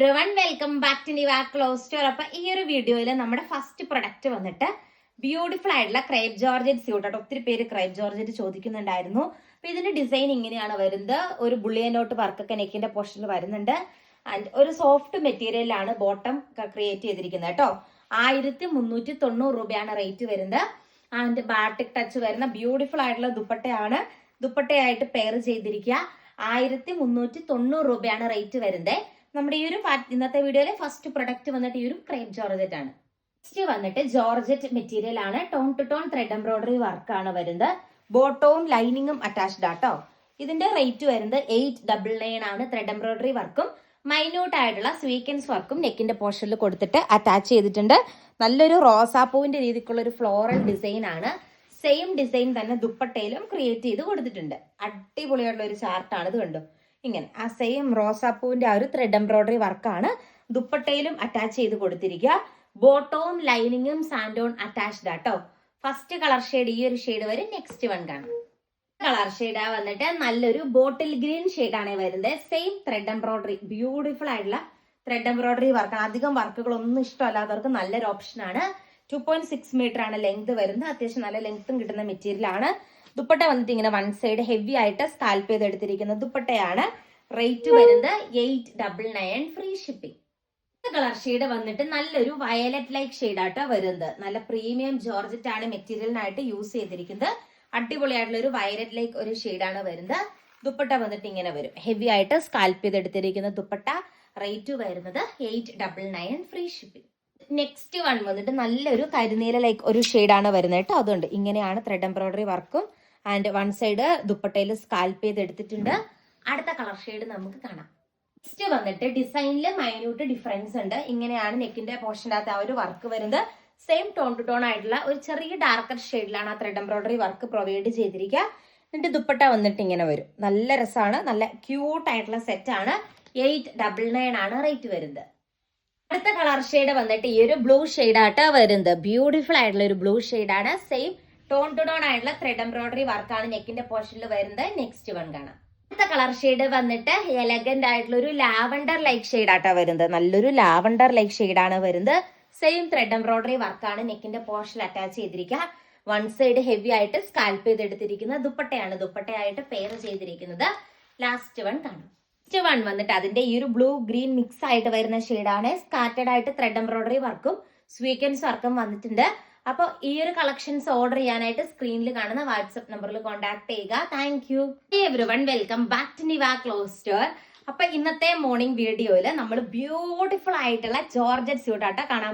Every welcome back to Niva clothes store അപ്പൊ ഈ ഒരു വീഡിയോയിൽ നമ്മുടെ ഫസ്റ്റ് പ്രൊഡക്റ്റ് വന്നിട്ട് ബ്യൂട്ടിഫുൾ ആയിട്ടുള്ള ക്രൈബ് ജോർജറ്റ് സ്യൂട്ട് ആട്ടോ. ഒത്തിരി പേര് ക്രൈബ് ജോർജറ്റ് ചോദിക്കുന്നുണ്ടായിരുന്നു. അപ്പൊ ഇതിന്റെ ഡിസൈൻ ഇങ്ങനെയാണ് വരുന്നത്. ഒരു ബുള്ളിയൻ നോട്ട് വർക്കൊക്കെ നെക്കിന്റെ പോർഷനിൽ വരുന്നുണ്ട്. ആൻഡ് ഒരു സോഫ്റ്റ് മെറ്റീരിയലാണ് ബോട്ടം ക്രിയേറ്റ് ചെയ്തിരിക്കുന്നത് കേട്ടോ. ആയിരത്തി മുന്നൂറ്റി തൊണ്ണൂറ് രൂപയാണ് റേറ്റ് വരുന്നത്. ആൻഡ് ബാട്ടിക് ടച്ച് വരുന്ന ബ്യൂട്ടിഫുൾ ആയിട്ടുള്ള ദുപ്പട്ടയാണ്. ദുപ്പട്ടയായിട്ട് പെയർ ചെയ്തിരിക്കുക. ആയിരത്തി മുന്നൂറ്റി തൊണ്ണൂറ് രൂപയാണ് റേറ്റ് വരുന്നത്. നമ്മുടെ ഈ ഒരു ഇന്നത്തെ വീഡിയോയിലെ ഫസ്റ്റ് പ്രൊഡക്റ്റ് വന്നിട്ട് ഈ ഒരു ക്രേപ്പ് ജോർജറ്റ് ആണ്. നെക്സ്റ്റ് വന്നിട്ട് ജോർജറ്റ് മെറ്റീരിയൽ ആണ്. Tone to tone thread embroidery work ആണ് വരുന്നത്. ബോട്ടവും ലൈനിങ്ങും അറ്റാച്ച്ഡ് ആട്ടോ ഇതിന്റെ റേറ്റ് വരുന്നത് എയ്റ്റ് ഡബിൾ നയൻ ആണ് ത്രെഡ് എംബ്രോയിഡറി വർക്കും മൈന്യൂട്ട് ആയിട്ടുള്ള സ്വീക്കൻസ് വർക്കും നെക്കിന്റെ പോർഷനിൽ കൊടുത്തിട്ട് അറ്റാച്ച് ചെയ്തിട്ടുണ്ട്. നല്ലൊരു റോസാപ്പൂവിന്റെ രീതിക്കുള്ള ഒരു ഫ്ലോറൽ ഡിസൈൻ ആണ്. സെയിം ഡിസൈൻ തന്നെ ദുപ്പട്ടയിലും ക്രിയേറ്റ് ചെയ്ത് കൊടുത്തിട്ടുണ്ട്. അടിപൊളിയായിട്ടുള്ള ഒരു ചാർട്ടാണ് ഇത് കണ്ടോ? ഇങ്ങനെ. ആ സെയിം റോസാപ്പൂവിന്റെ ആ ഒരു ത്രെഡ് എംബ്രോയിഡറി വർക്കാണ് ദുപ്പട്ടയിലും അറ്റാച്ച് ചെയ്ത് കൊടുത്തിരിക്കുക. ബോട്ടവും ലൈനിങ്ങും സാൻഡോൺ അറ്റാച്ച്ഡ് ആട്ടോ ഫസ്റ്റ് കളർ ഷെയ്ഡ് ഈ ഒരു ഷെയ്ഡ് വരെ നെക്സ്റ്റ് വൺ കാണാം. കളർ ഷെയ്ഡ് വന്നിട്ട് നല്ലൊരു ബോട്ടിൽ ഗ്രീൻ ആണ് വരുന്നത് സെയിം ത്രെഡ് എംബ്രോയിഡറി ബ്യൂട്ടിഫുൾ ആയിട്ടുള്ള ത്രെഡ് എംബ്രോയിഡറി വർക്ക് അധികം വർക്കുകളൊന്നും ഇഷ്ടമല്ലാത്തവർക്ക് നല്ലൊരു ഓപ്ഷനാണ് ടു പോയിന്റ് സിക്സ് മീറ്റർ ആണ് ലെങ്ത് വരുന്നത്. അത്യാവശ്യം നല്ല ലെങ്ത്തും കിട്ടുന്ന മെറ്റീരിയൽ ആണ്. ദുപ്പട്ട വന്നിട്ട് ഇങ്ങനെ വൺ സൈഡ് ഹെവി ആയിട്ട് സ്കാൽപ്പ് ചെയ്ത് എടുത്തിരിക്കുന്ന ദുപ്പട്ടയാണ്. റേറ്റ് വരുന്നത് eight double nine free shipping colour shade വന്നിട്ട് നല്ലൊരു വയലറ്റ് ലൈക്ക് ഷെയ്ഡ് ആട്ടോ വരുന്നത്. നല്ല പ്രീമിയം ജോർജറ്റ് ആണ് മെറ്റീരിയലിനായിട്ട് യൂസ് ചെയ്തിരിക്കുന്നത്. അടിപൊളിയായിട്ടുള്ള ഒരു വയലറ്റ് ലൈക്ക് ഒരു ഷെയ്ഡാണ് വരുന്നത്. ദുപ്പട്ട വന്നിട്ട് ഇങ്ങനെ വരും. ഹെവി ആയിട്ട് സ്കാൽപ്പ് ചെയ്തെടുത്തിരിക്കുന്ന ദുപ്പട്ട റേറ്റ് വരുന്നത് eight double nine free shipping next one വന്നിട്ട് നല്ലൊരു കരിനീല ലൈക്ക് ഒരു ഷെയ്ഡാണ് വരുന്നത് കേട്ടോ. അതുകൊണ്ട് ഇങ്ങനെയാണ് ത്രെഡ് എംബ്രോയിഡറി വർക്കും ആൻഡ് വൺ സൈഡ് ദുപ്പട്ടയിൽ സ്കാൽപ്പ് ചെയ്ത് എടുത്തിട്ടുണ്ട്. അടുത്ത കളർ ഷെയ്ഡ് നമുക്ക് കാണാം. നെക്സ്റ്റ് വന്നിട്ട് ഡിസൈനിൽ മൈന്യൂട്ട് ഡിഫറൻസ് ഉണ്ട്. ഇങ്ങനെയാണ് നെക്കിന്റെ പോർഷനകത്ത് ആ ഒരു വർക്ക് വരുന്നത്. സെയിം ടോൺ ടു ടോൺ ആയിട്ടുള്ള ഒരു ചെറിയ ഡാർക്കർ ഷെയ്ഡിലാണ് ആ ത്രെഡ് എംബ്രോയിഡറി വർക്ക് പ്രൊവൈഡ് ചെയ്തിരിക്കുക. എന്നിട്ട് ദുപ്പട്ട വന്നിട്ട് ഇങ്ങനെ വരും. നല്ല രസമാണ്. നല്ല ക്യൂട്ട് ആയിട്ടുള്ള സെറ്റ് ആണ്. എയ്റ്റ് ഡബിൾ നയൻ ആണ് റേറ്റ് വരുന്നത്. അടുത്ത കളർ ഷെയ്ഡ് വന്നിട്ട് ഈ ഒരു ബ്ലൂ ഷെയ്ഡായിട്ട് വരുന്നത്. ബ്യൂട്ടിഫുൾ ആയിട്ടുള്ള ഒരു ബ്ലൂ ഷെയ്ഡാണ് സെയിം ടോൺ ടു ടോൺ ആയിട്ടുള്ള ത്രെഡ് എംബ്രോയിഡറി വർക്കാണ് നെക്കിന്റെ പോർഷനിൽ വരുന്നത്. നെക്സ്റ്റ് വൺ കാണാം. അടുത്ത കളർ ഷെയ്ഡ് വന്നിട്ട് എലഗന്റ് ആയിട്ടുള്ള ഒരു ലാവണ്ടർ ലൈക്ക് ഷെയ്ഡ് ആട്ടോ വരുന്നത്. നല്ലൊരു ലാവണ്ടർ ലൈക്ക് ഷെയ്ഡാണ് വരുന്നത്. സെയിം ത്രെഡ് എംബ്രോയിഡറി വർക്കാണ് നെക്കിന്റെ പോർഷനിൽ അറ്റാച്ച് ചെയ്തിരിക്കുക. വൺ സൈഡ് ഹെവി ആയിട്ട് സ്കാൽപ്പ് ചെയ്തെടുത്തിരിക്കുന്ന ദുപ്പട്ടയാണ് ദുപ്പട്ടയായിട്ട് പെയർ ചെയ്തിരിക്കുന്നത്. ലാസ്റ്റ് വൺ കാണാം. നെക്സ്റ്റ് വൺ വന്നിട്ട് അതിന്റെ ഈ ഒരു ബ്ലൂ ഗ്രീൻ മിക്സ് ആയിട്ട് വരുന്ന ഷെയ്ഡാണ് സ്കാറ്റേഡ് ആയിട്ട് ത്രെഡ് എംബ്രോയിഡറി വർക്കും സ്വീക്കൻസ് വർക്കും വന്നിട്ടുണ്ട്. അപ്പോൾ ഈ ഒരു കളക്ഷൻസ് ഓർഡർ ചെയ്യാനായിട്ട് സ്ക്രീനിൽ കാണുന്ന വാട്സ്ആപ്പ് നമ്പറിൽ കോൺടാക്ട് ചെയ്യുക. Thank you every one welcome back to Niva clothes അപ്പൊ ഇന്നത്തെ മോർണിംഗ് വീഡിയോയിൽ നമ്മൾ ബ്യൂട്ടിഫുൾ ആയിട്ടുള്ള ജോർജറ്റ് സ്യൂട്ടാട്ട കാണാൻ